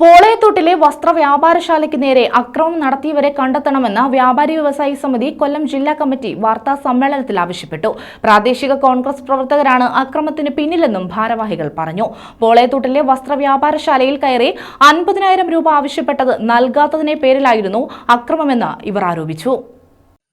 പോളയത്തോട്ടിലെ വസ്ത്ര വ്യാപാരശാലയ്ക്ക് നേരെ അക്രമം നടത്തിയവരെ കണ്ടെത്തണമെന്ന് വ്യാപാരി വ്യവസായി സമിതി കൊല്ലം ജില്ലാ കമ്മിറ്റി വാർത്താ സമ്മേളനത്തിൽ ആവശ്യപ്പെട്ടു. പ്രാദേശിക കോൺഗ്രസ് പ്രവർത്തകരാണ് അക്രമത്തിന് പിന്നിലെന്നും ഭാരവാഹികൾ പറഞ്ഞു. പോളയത്തോട്ടിലെ വസ്ത്ര വ്യാപാരശാലയിൽ കയറി അൻപതിനായിരം രൂപ ആവശ്യപ്പെട്ടത് നൽകാത്തതിനെ പേരിലായിരുന്നു അക്രമമെന്ന് ഇവർ ആരോപിച്ചു.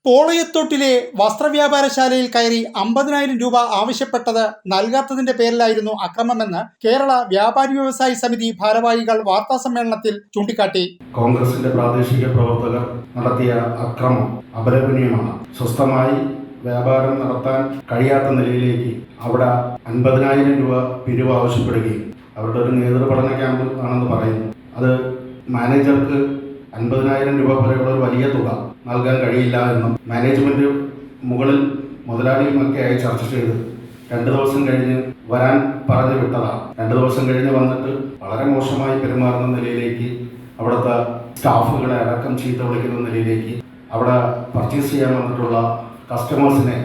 പോളയത്തോട്ടിലെ വസ്ത്രവ്യാപാരശാലയിൽ കയറി അമ്പതിനായിരം രൂപ ആവശ്യപ്പെട്ടത് നൽകാത്തതിന്റെ പേരിലായിരുന്നു അക്രമമെന്ന് കേരള വ്യാപാരി വ്യവസായി സമിതി ഭാരവാഹികൾ വാർത്താ സമ്മേളനത്തിൽ ചൂണ്ടിക്കാട്ടി. കോൺഗ്രസിന്റെ പ്രാദേശിക പ്രവർത്തകർ നടത്തിയ അക്രമം അപലപനീയമാണ്. സ്വസ്ഥമായി വ്യാപാരം നടത്താൻ കഴിയാത്ത നിലയിലേക്ക് അവിടെ അൻപതിനായിരം രൂപ പിരിവ് ആവശ്യപ്പെടുകയും അവരുടെ ഒരു നേതൃപഠന ക്യാമ്പ് ആണെന്ന് പറയുന്നു. അത് മാനേജർക്ക് അൻപതിനായിരം രൂപ വരെയുള്ള ഒരു വലിയ തുക നൽകാൻ കഴിയില്ല എന്നും മാനേജ്മെന്റ് മുകളിൽ മുതലാളിയുമൊക്കെയായി ചർച്ച ചെയ്ത് രണ്ട് ദിവസം കഴിഞ്ഞ് വരാൻ പറഞ്ഞു വിട്ടതാണ്. രണ്ട് ദിവസം കഴിഞ്ഞ് വന്നിട്ട് വളരെ മോശമായി പെരുമാറുന്ന നിലയിലേക്ക് അവിടുത്തെ സ്റ്റാഫുകളെ അടക്കം ചീത്ത വിളിക്കുന്ന നിലയിലേക്ക് അവിടെ പർച്ചേസ് ചെയ്യാൻ വന്നിട്ടുള്ള കസ്റ്റമേഴ്സിനെ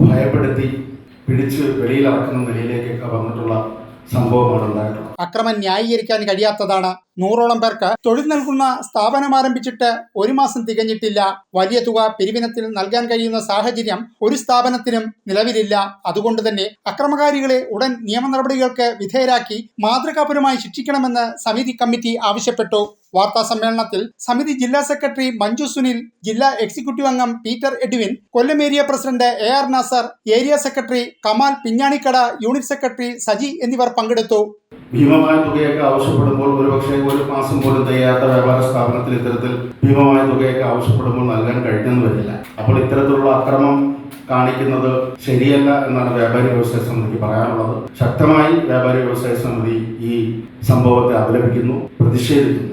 ഭയപ്പെടുത്തി പിടിച്ച് വെളിയിലിറക്കുന്ന നിലയിലേക്കൊക്കെ വന്നിട്ടുള്ള സംഭവമാണ് അക്രമം ന്യായീകരിക്കാൻ കഴിയാത്തതാണ്. നൂറോളം പേർക്ക് തൊഴിൽ നൽകുന്ന സ്ഥാപനം ആരംഭിച്ചിട്ട് ഒരു മാസം തികഞ്ഞിട്ടില്ല. വലിയ തുക പിരിവിനത്തിൽ നൽകാൻ കഴിയുന്ന സാഹചര്യം ഒരു സ്ഥാപനത്തിനും നിലവിലില്ല. അതുകൊണ്ട് തന്നെ അക്രമകാരികളെ ഉടൻ നിയമ നടപടികൾക്ക് വിധേയരാക്കി മാതൃകാപരമായി ശിക്ഷിക്കണമെന്ന് സമിതി കമ്മിറ്റി ആവശ്യപ്പെട്ടു. വാർത്താ സമ്മേളനത്തിൽ സമിതി ജില്ലാ സെക്രട്ടറി മഞ്ജു സുനിൽ ജില്ലാ എക്സിക്യൂട്ടീവ് അംഗം Peter Edwin Kollam area president A R Nasar area secretary Kamal Pinjanikkada unit secretary Saji എന്നിവർ പങ്കെടുത്തു. ഭീമമായ തുകയൊക്കെ ആവശ്യപ്പെടുമ്പോൾ ഒരുപക്ഷെ ഒരു മാസം പോലും തികയാത്ത വ്യാപാര സ്ഥാപനത്തിൽ ഇത്തരത്തിൽ ഭീമമായ തുകയൊക്കെ ആവശ്യപ്പെടുമ്പോൾ നൽകാൻ കഴിഞ്ഞെന്ന് വരില്ല. അപ്പോൾ ഇത്തരത്തിലുള്ള അക്രമം കാണിക്കുന്നത് ശരിയല്ല എന്നാണ് വ്യാപാരി വ്യവസായ സമിതിക്ക് പറയാനുള്ളത്. ശക്തമായി വ്യാപാരി വ്യവസായ സമിതി ഈ സംഭവത്തെ അപലപിക്കുന്നു പ്രതിഷേധിക്കുന്നു.